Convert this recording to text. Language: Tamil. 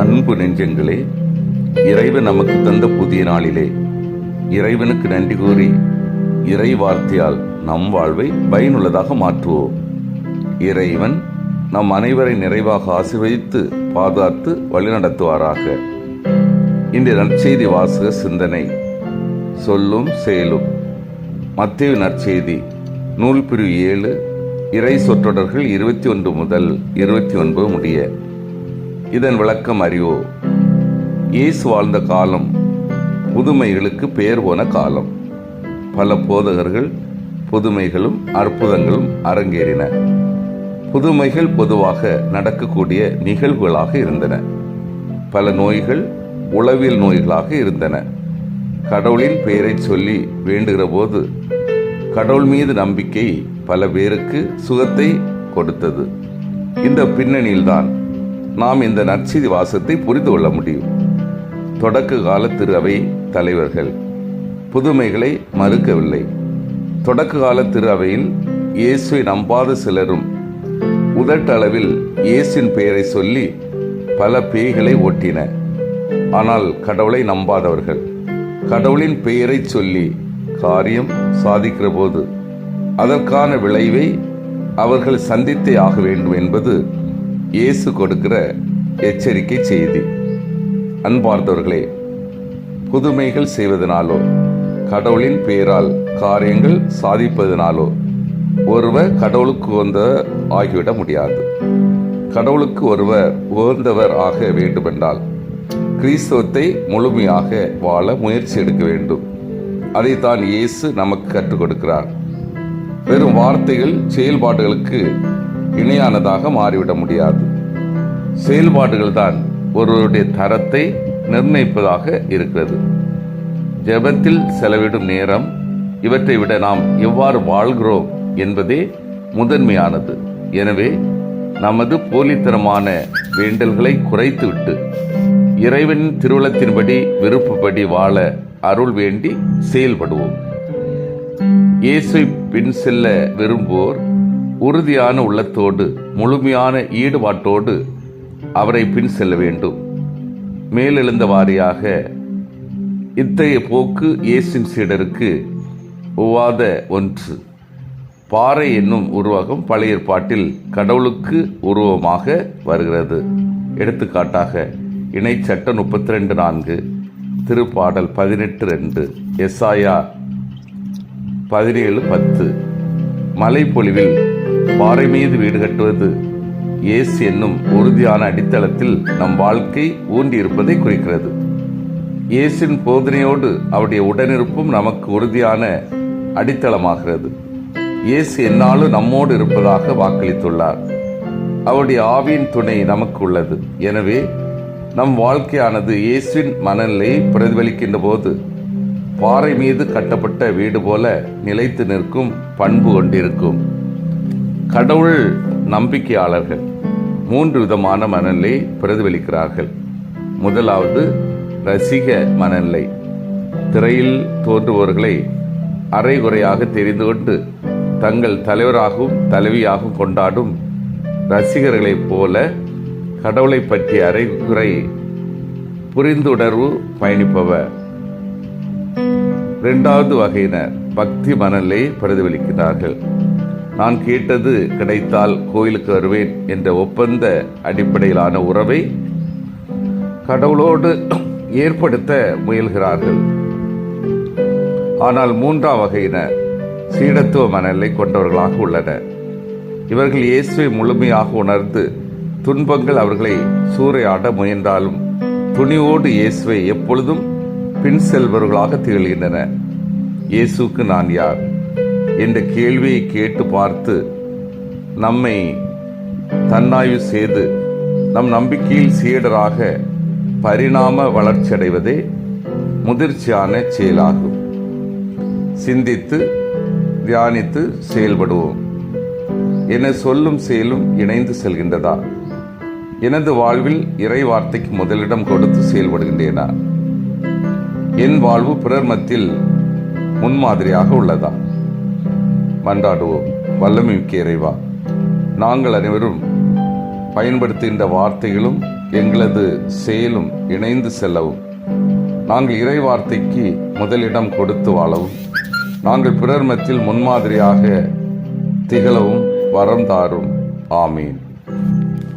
அன்பு நெஞ்சங்களே இறைவன் நமக்கு தந்த புதிய நாளிலே இறைவனுக்கு நன்றி கூறி இறை வார்த்தையால் நம் வாழ்வை பயனுள்ளதாக மாற்றுவோம். இறைவன் நம் அனைவரை நிறைவாக ஆசீர்வதித்து பாதுகாத்து வழிநடத்துவாராக. இன்று நற்செய்தி வாசக சிந்தனை சொல்லும் செயலும். மத்திய நற்செய்தி நூல் பிரிவு ஏழு இறை சொற்றொடர்கள் இருபத்தி ஒன்று முதல் இருபத்தி ஒன்பது முடிய. இதன் விளக்கம் அறிவோ இயேசு வாழ்ந்த காலம் புதுமைகளுக்கு பெயர் போன காலம். பல போதகர்கள் புதுமைகளும் அற்புதங்களும் அரங்கேறின. புதுமைகள் பொதுவாக நடக்கக்கூடிய நிகழ்வுகளாக இருந்தன. பல நோய்கள் உளவியல் நோய்களாக இருந்தன. கடவுளின் பெயரை சொல்லி வேண்டுகிற போது கடவுள் மீது நம்பிக்கை பல பேருக்கு சுகத்தை கொடுத்தது. இந்த பின்னணியில்தான் நாம் இந்த நற்செய்தி வாசத்தை புரிந்து கொள்ள முடியும். தொடக்க கால திரு அவை தலைவர்கள் புதுமைகளை மறுக்கவில்லை. தொடக்க கால திரு அவையில் இயேசுவை நம்பாத சிலரும் உதட்டளவில் இயேசுவின் பெயரை சொல்லி பல பேய்களை ஓட்டின. ஆனால் கடவுளை நம்பாதவர்கள் கடவுளின் பெயரை சொல்லி காரியம் சாதிக்கிற போது அதற்கான விளைவை அவர்கள் சந்தித்தே ஆக வேண்டும் என்பது இயேசு கொடுக்கிற எச்சரிக்கை செய்தி. அன்பார்ந்தவர்களே புதுமைகள் செய்வதனாலோ கடவுளின் பெயரால் காரியங்கள் சாதிப்பதனாலோ ஒருவர் கடவுளுக்கு உகந்த ஆகிவிட முடியாது. கடவுளுக்கு ஒருவர் உகந்தவர் ஆக வேண்டுமென்றால் கிறிஸ்தவத்தை முழுமையாக வாழ முயற்சி எடுக்க வேண்டும். அதைத்தான் இயேசு நமக்கு கற்றுக் கொடுக்கிறார். வெறும் வார்த்தைகள் செயல்பாடுகளுக்கு இணையானதாக மாறிவிட முடியாது. செயல்பாடுகள் தான் ஒருவருடைய தரத்தை நிர்ணயிப்பதாக இருக்கிறது. ஜெபத்தில் செலவிடும் நேரம் இவற்றை விட நாம் எவ்வாறு வாழ்கிறோம் என்பதே முதன்மையானது. எனவே நமது போலித்தனமான வேண்டல்களை குறைத்துவிட்டு இறைவன் திருவுளத்தின்படி விருப்பப்படி வாழ அருள் வேண்டி செயல்படுவோம். இயேசு பின் செல்ல விரும்புவோர் உறுதியான உள்ளத்தோடு முழுமையான ஈடுபாட்டோடு அவரை பின் செல்ல வேண்டும். மேலெழுந்த வாரியாக இத்தகைய போக்கு இயேசின் சீடருக்கு ஒவ்வாத ஒன்று. பாறை என்னும் உருவகம் பழைய ஏற்பாட்டில் கடவுளுக்கு உருவமாக வருகிறது. எடுத்துக்காட்டாக இணை சட்டம் முப்பத்தி ரெண்டு நான்கு திருப்பாடல் பதினெட்டு ரெண்டு எஸ்ஆயா பதினேழு பத்து. மலைப்பொழிவில் பாறை மீது வீடு கட்டுவது. இயேசு என்னும் உறுதியான அடித்தளத்தில் நம் வாழ்க்கை ஊன்றியிருப்பதை குறிக்கிறது. இயேசின் போதனையோடு அவருடைய உடனிருப்பும் நமக்கு உறுதியான அடித்தளமாகிறது. இயேசு என்னாலும் நம்மோடு இருப்பதாக வாக்களித்துள்ளார். அவருடைய ஆவியின் துணை நமக்கு உள்ளது. எனவே நம் வாழ்க்கையானது இயேசுவின் மனநிலையை பிரதிபலிக்கின்ற போது பாறை மீது கட்டப்பட்ட வீடு போல நிலைத்து நிற்கும் பண்பு கொண்டிருக்கும். கடவுள் நம்பிக்கையாளர்கள். மூன்று விதமான மனநிலை பிரதிபலிக்கிறார்கள். முதலாவது ரசிக மனநிலை. திரையில் தோன்றுபவர்களை அரைகுறையாக தெரிந்து கொண்டு தங்கள் தலைவராகவும் தலைவியாகவும் கொண்டாடும் ரசிகர்களைப் போல கடவுளை பற்றிய அரைகுறை புரிந்துணர்வு பயணிப்பவர். இரண்டாவது வகையினர் பக்தி மனநிலை பிரதிபலிக்கிறார்கள். நான் கேட்டது கிடைத்தால் கோயிலுக்கு வருவேன் என்ற ஒப்பந்த அடிப்படையிலான உறவை கடவுளோடு ஏற்படுத்த முயல்கிறார்கள். ஆனால் மூன்றாம் வகையினர் சீடத்துவ மனநிலை கொண்டவர்களாக உள்ளனர். இவர்கள் இயேசுவை முழுமையாக உணர்ந்து துன்பங்கள் அவர்களை சூறையாட முயன்றாலும் துணிவோடு இயேசுவை எப்பொழுதும் பின் செல்பவர்களாக திகழ்கின்றன இயேசுக்கு நான் யார்? என்ற கேள்வியை கேட்டு பார்த்து நம்மை தன்னாய்வு செய்து நம் நம்பிக்கையில் சீடராக பரிணாம வளர்ச்சியடைவதே முதிர்ச்சியான செயலாகும். சிந்தித்து தியானித்து செயல்படுவோம். என சொல்லும் செயலும் இணைந்து செல்கின்றதா? எனது வாழ்வில் இறை வார்த்தைக்கு முதலிடம் கொடுத்து செயல்படுகின்றேனா? என் வாழ்வு பிறர் மத்தியில் முன்மாதிரியாக உள்ளதா? மன்றாடுவோம் வல்லமை மிக்க இறைவா நாங்கள் அனைவரும் பயன்படுத்துகின்ற வார்த்தைகளும் எங்களது செயலும் இணைந்து செல்லவும். நாங்கள் இறை வார்த்தைக்கு முதலிடம் கொடுத்து வாழவும். நாங்கள் பிறர் மத்தியில் முன்மாதிரியாக திகழவும் வரம் தாரும். ஆமீன்.